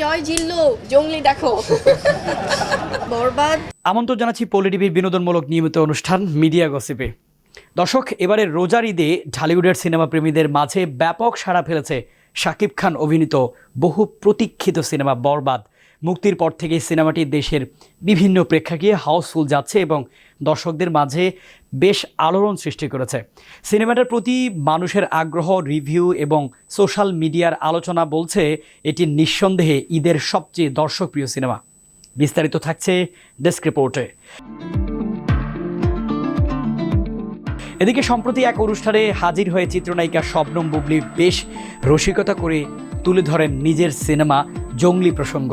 জয় জিল্লু, জঙ্গলি দেখো। বরবাদ। আমন্ত্রণ জানাচ্ছি বিনোদনমূলক নিয়মিত অনুষ্ঠান, মিডিয়া গসিপে। দর্শক এবারে রোজার ঈদে ঢালিউডের সিনেমা প্রেমীদের মাঝে ব্যাপক সাড়া ফেলেছে শাকিব খান অভিনীত বহু প্রতীক্ষিত সিনেমা বরবাদ। মুক্তির পর থেকে সিনেমাটি দেশের বিভিন্ন প্রেক্ষাগৃহে হাউসফুল যাচ্ছে এবং দর্শকদের মাঝে বেশ আলোড়ন সৃষ্টি করেছে। সিনেমাটার প্রতি মানুষের আগ্রহ, রিভিউ এবং সোশ্যাল মিডিয়ার আলোচনা বলছে এটি নিঃসন্দেহে ঈদের সবচেয়ে দর্শকপ্রিয় সিনেমা। বিস্তারিত থাকছে ডেস্ক রিপোর্টে। এদিকে সম্প্রতি এক অনুষ্ঠানে হাজির হয়ে চিত্রনায়িকা শবনম বুবলি বেশ রসিকতা করে তুলে ধরেন নিজের সিনেমা জঙ্গলি প্রসঙ্গ।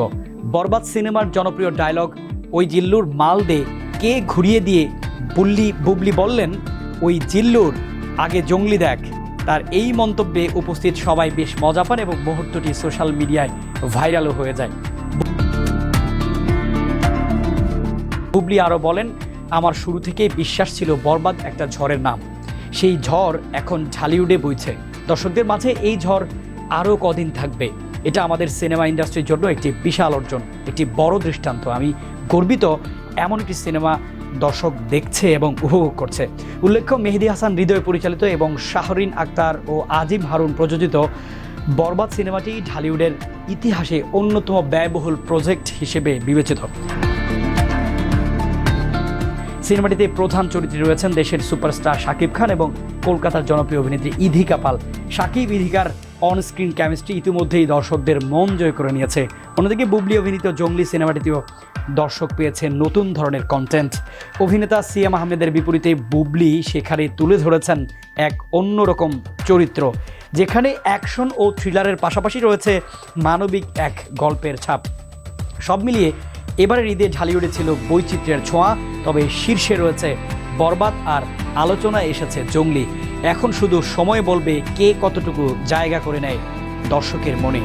বরবাদ সিনেমার জনপ্রিয় ডায়লগ, ওই জিল্লুর মাল দে কে ঘুরিয়ে দিয়ে বুল্লি বুবলি বললেন, ওই জিল্লুর, আগে জঙ্গলি দেখ। তার এই মন্তব্যে উপস্থিত সবাই বেশ মজা পান এবং মুহূর্তটি সোশ্যাল মিডিয়ায় ভাইরালও হয়ে যায়। বুবলি আরও বলেন, আমার শুরু থেকেই বিশ্বাস ছিল বরবাদ একটা ঝড়ের নাম। সেই ঝড় এখন ঝালিউডে বইছে। দর্শকদের মাঝে এই ঝড় আরও কদিন থাকবে। এটা আমাদের সিনেমা ইন্ডাস্ট্রির জন্য একটি বিশাল অর্জন, একটি বড় দৃষ্টান্ত। আমি গর্বিত এমন একটি সিনেমা দর্শক দেখছে এবং উপভোগ করছে। উল্লেখ্য, মেহেদি হাসান হৃদয় পরিচালিত এবং শাহরিন আক্তার ও আজিম হারুন প্রযোজিত বরবাদ সিনেমাটি ঢালিউডের ইতিহাসে অন্যতম ব্যয়বহুল প্রজেক্ট হিসেবে বিবেচিত। সিনেমাটিতে প্রধান চরিত্রে রয়েছেন দেশের সুপারস্টার শাকিব খান এবং কলকাতার জনপ্রিয় অভিনেত্রী ইধিকা পাল। শাকিব, ইধিকার অন স্ক্রিন কেমিস্ট্রি ইতিমধ্যেই দর্শকদের মন জয় করে নিয়েছে। অন্যদিকে বুবলি অভিনীত জঙ্গলি সিনেমাটিতেও দর্শক পেয়েছে নতুন ধরনের কন্টেন্ট অভিনেতা সিএম আহমেদের বিপরীতে বুবলি সেখানে তুলে ধরেছেন এক অন্যরকম চরিত্র, যেখানে অ্যাকশন ও থ্রিলারের পাশাপাশি রয়েছে মানবিক এক গল্পের ছাপ। সব মিলিয়ে এবারের ঈদে ঢালিউডে ছিল বৈচিত্র্যের ছোঁয়া, তবে শীর্ষে রয়েছে বরবাদ আর আলোচনায় এসেছে জঙ্গলি। এখন শুধু সময় বলবে কে কতটুকু জায়গা করে নেয় দর্শকের মনে।